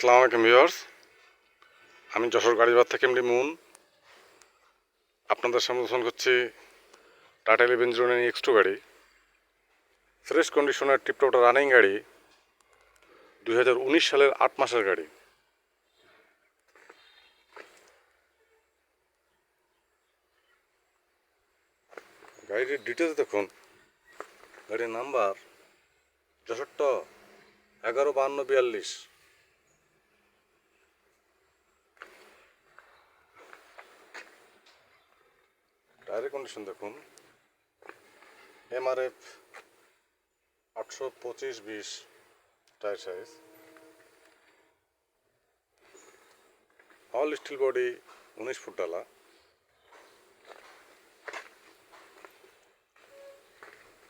আসসালামু আলাইকুম, ভিউয়ার্স। আমি যশোর গাড়িবার থেকে এমডি মুন। আপনাদের সামনে ফোন করছি Tata eleven zero nine X two গাড়ি। ফ্রেশ কন্ডিশনের টিপটপটা রানিং গাড়ি, দুই হাজার উনিশ সালের আট মাসের গাড়ি। গাড়িটির ডিটেলস দেখুন। গাড়ির নাম্বার যশোরটা এগারো বান্ন বিয়াল্লিশ। টায়ারের কন্ডিশন দেখুন। এমআরএফ আটশো পঁচিশ বিশ tyre size all steel body উনিশ ফুট ডালা।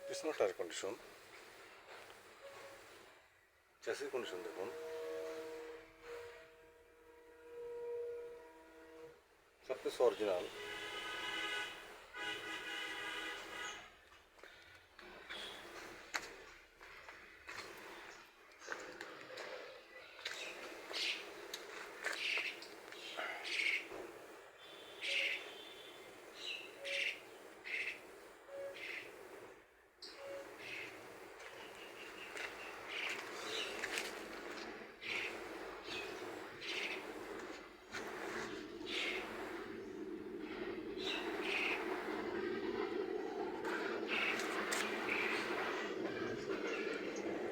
পিছনের টায়ার কন্ডিশন চ্যাসির কন্ডিশন দেখুন। সব অরিজিনাল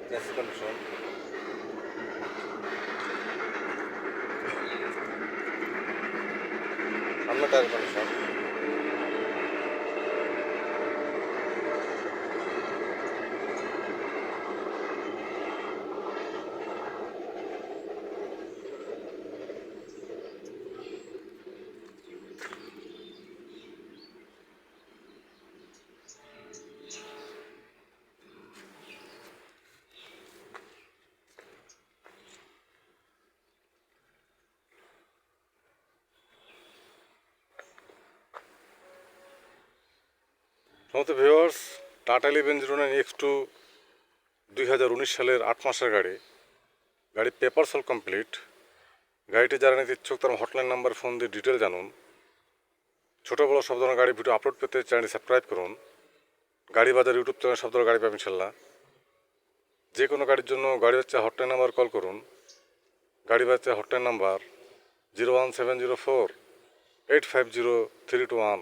চ্যাসির কন্ডিশন সামনে টায়ার সমস্ত viewers Tata eleven zero nine X two দুই হাজার উনিশ সালের আট মাসের গাড়ি। গাড়ি পেপার সল কমপ্লিট গাড়িটি যারা নিতে ইচ্ছুক তার হটলাইন নাম্বার ফোন দিয়ে ডিটেল জানুন। ছোটো বড়ো সব ধরনের গাড়ি ভিডিও আপলোড পেতে চ্যানেলটি সাবস্ক্রাইব করুন। গাড়ি বাজার ইউটিউব চ্যানেল সব ধরনের গাড়ি পাবেন ইনশাল্লাহ। যে কোনো গাড়ির জন্য গাড়ি হচ্ছে হটলাইন নাম্বার কল করুন। গাড়ি বাচ্চা hotline number zero one seven zero four eight five zero three two one